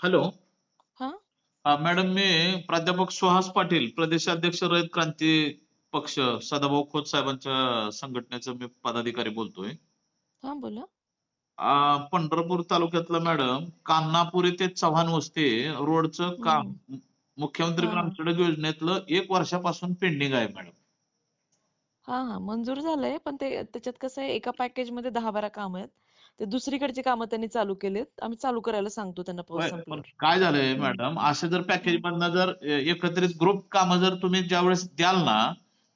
Hello. हा? Madam मी प्राध्यापक सुहास पाटील प्रदेशाध्यक्ष रयत क्रांती पक्ष सदाभाऊ खोत साहेबांच्या संघटनेचा मी पदाधिकारी बोलतोय. हा बोला. अ, पंढरपूर तालुक्यातलं मॅडम कान्हापुरी ते चव्हाण वस्ती रोडचं काम मुख्यमंत्री हा, हा. ग्रामसडक योजनेतलं एक वर्षापासून पेंडिंग आहे मॅडम. हा हा मंजूर झालंय पण ते त्याच्यात कसं आहे एका पॅकेजमध्ये दहा बारा काम आहेत. ते दुसरीकडची कामं त्यांनी चालू केलीत. आम्ही चालू करायला सांगतो त्यांना पाऊस काय झालंय. मॅडम? असं जर पॅकेज मधनं जर एकत्रित ग्रुप कामं जर तुम्ही ज्यावेळेस द्याल ना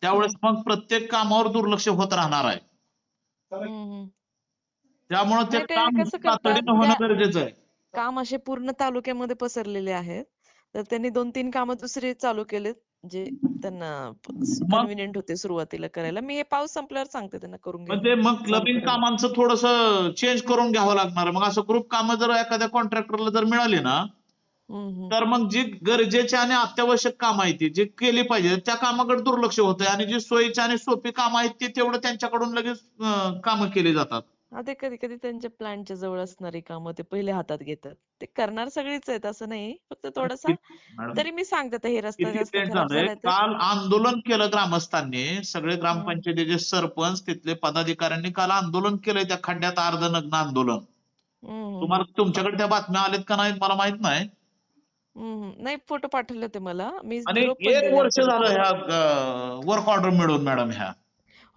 त्यावेळेस मग प्रत्येक कामावर दुर्लक्ष होत राहणार आहे. त्यामुळे ते काम तातडीनं होणं गरजेचं आहे. काम असे पूर्ण तालुक्यामध्ये पसरलेले आहेत. तर त्यांनी दोन तीन कामं दुसरी चालू केलीत. जे त्यांना कन्व्हिनियंट होते सुरुवातीला करायला मी हे पाऊस संपल्यावर सांगते त्यांना करून ते मग क्लबिंग. कामांचं थोडस चेंज करून घ्यावं लागणार. मग असं ग्रुप कामं जर एखाद्या कॉन्ट्रॅक्टरला जर मिळाली ना. तर मग जी गरजेची आणि अत्यावश्यक कामं आहेत ती जी केली पाहिजे त्या कामाकडे दुर्लक्ष होतंय आणि जी सोयीची आणि सोपी कामं आहेत ती तेवढं त्यांच्याकडून लगेच कामं केली जातात हा ते कधी कधी त्यांच्या प्लॅनच्या जवळ असणारी कामं ते पहिले हातात घेतात. ते करणार सगळीच आहेत असं नाही फक्त थोडासा तरी मी सांगते आता हे रस्ता जास्त खराब झालंय काल आंदोलन केलं ग्रामस्थांनी. सगळे ग्रामपंचायतीचे सरपंच तिथले पदाधिकाऱ्यांनी काल आंदोलन केलंय त्या खड्ड्यात अर्धनग्न आंदोलन. हम्म, हम्म, तुम्हाला तुमच्याकडे त्या बातम्या आल्यात का नाहीत मला माहीत नाही. हम्म, हम्म. नाही फोटो पाठवले होते मला. मी आणि निरोप पण एक दिला वर्ष होता. झालं. ह्या वर्क ऑर्डर मिळून मॅडम ह्या.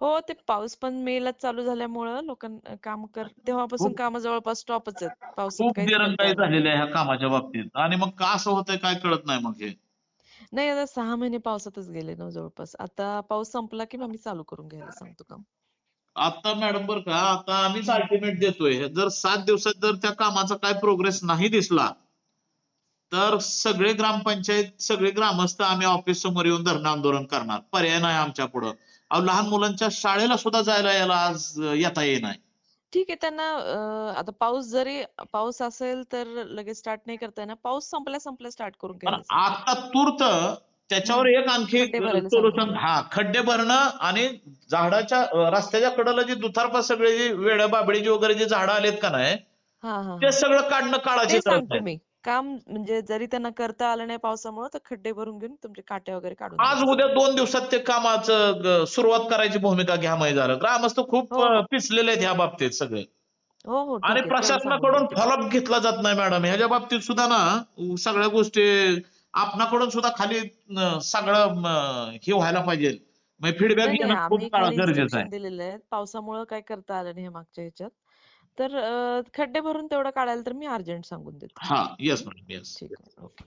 हो ते पाऊस पण मेला चालू झाल्यामुळं लोकांना काम कर तेव्हापासून खूप- कामं जवळपास स्टॉपच आहेत. पावसात खूप दिरंगाई. झालेली आहे ह्या कामाच्या बाबतीत. आणि मग का असं होतंय काय कळत नाही मग हे? नाही आता सहा महिने पावसातच गेले ना जवळपास. आता पाऊस संपला की मग मी चालू करून घ्यायला सांगतो काम. आता मॅडम बर का आता आम्हीच अल्टिमेट देतोय. जर सात दिवसात जर त्या कामाचा काय प्रोग्रेस नाही दिसला तर सगळे ग्रामपंचायत सगळे ग्रामस्थ आम्ही ऑफिस समोर येऊन धरणं आंदोलन करणार. पर्याय नाही आमच्या पुढं. अहो लहान मुलांच्या शाळेला सुद्धा जायला यायला आज येता येईना ठीक आहे त्यांना आता पाऊस जरी पाऊस असेल तर लगेच स्टार्ट नाही करता येणार. पाऊस संपल्या संपल्या स्टार्ट करून पण. आता तूर्त त्याच्यावर एक आणखी सोल्युशन. हा खड्डे भरणं आणि झाडाच्या रस्त्याच्या कडेला जी दुथारपा सगळे जी वेड्या बाबडीची वगैरे जी झाडं आलेत का नाही ते सगळं काढणं काळाची काम म्हणजे जरी त्यांना करता आलं नाही पावसामुळे तर खड्डे भरून घेऊन तुमचे काटे वगैरे काढून आज. उद्या दोन दिवसात ते कामाचं ग- सुरुवात करायची भूमिका घ्या माहिती झालं ग्रामस्थ खूप हो, हो. अं, पिचलेले आहेत ह्या बाबतीत सगळे. हो हो ठीक आणि आहे प्रशासनाकडून. फॉलोअप घेतला जात नाही मॅडम. ह्याच्या बाबतीत सुद्धा ना अं, सगळ्या गोष्टी आपणाकडून सुद्धा खाली अं, सगळं अं, हे व्हायला पाहिजे. फीडबॅक नाही नाही घेणं आम्ही खूप काळ- खाली गरजेचं इन्स्ट्रक्शन आहे दिलेले आहेत. पावसामुळे काय करता आलं नाही हे मागच्या ह्याच्यात. तर खड्डे भरून तेवढं काढायला तर मी अर्जंट सांगून देते. हा येस मॅडम येस ठीक आहे ओके.